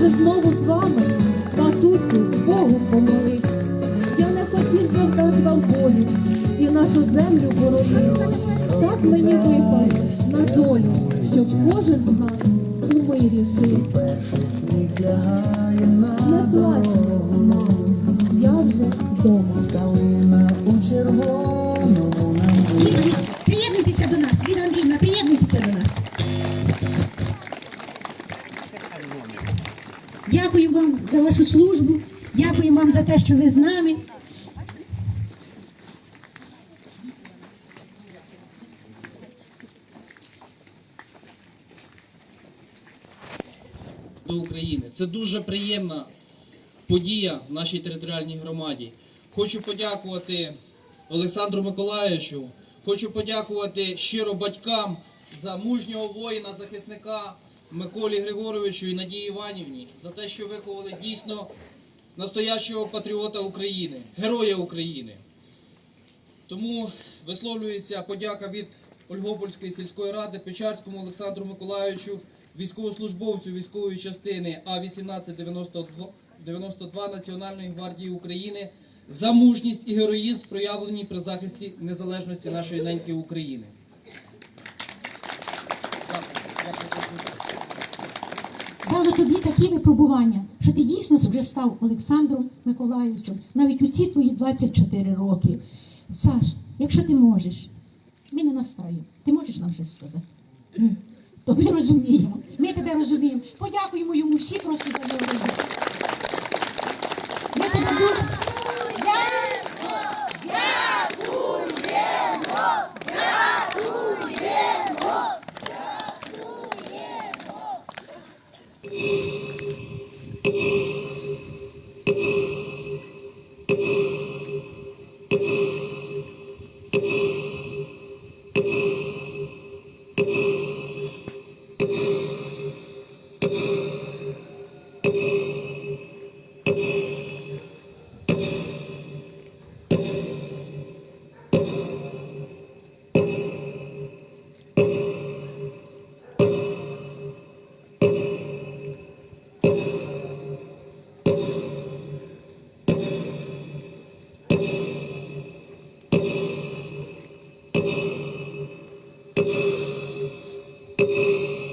вже знову з вами, матусю, Богу помолив. Я не хотів завдати вам болю і нашу землю боронив. Так мені випало на долю, щоб кожен з нас у мирі жив. Не плачте, мам, я вже вдома. Калина у червоному Приєднуйтеся до нас, Віра Андріївна, приєднуйтеся до нас. Дякую вам за вашу службу. Дякую вам за те, що ви з нами. до України. Це дуже приємна подія в нашій територіальній громаді. Хочу подякувати Олександру Миколаївичу, хочу подякувати щиро батькам за мужнього воїна, захисника Миколі Григоровичу і Надії Іванівні за те, що виховали дійсно настоящого патріота України, героя України. Тому висловлюється подяка від Ольгопольської сільської ради Печарському Олександру Миколайовичу, військовослужбовцю військової частини А-1892 Національної гвардії України за мужність і героїзм, проявлені при захисті незалежності нашої неньки України. Дали тобі такі випробування, що ти дійсно вже став Олександром Миколаївичем, навіть у ці твої 24 роки. Саш, якщо ти можеш, ми не настроїмо. Ти можеш нам щось сказати? То ми розуміємо. Ми тебе розуміємо. Подякуємо йому всі просто за його роботу. Thank you. you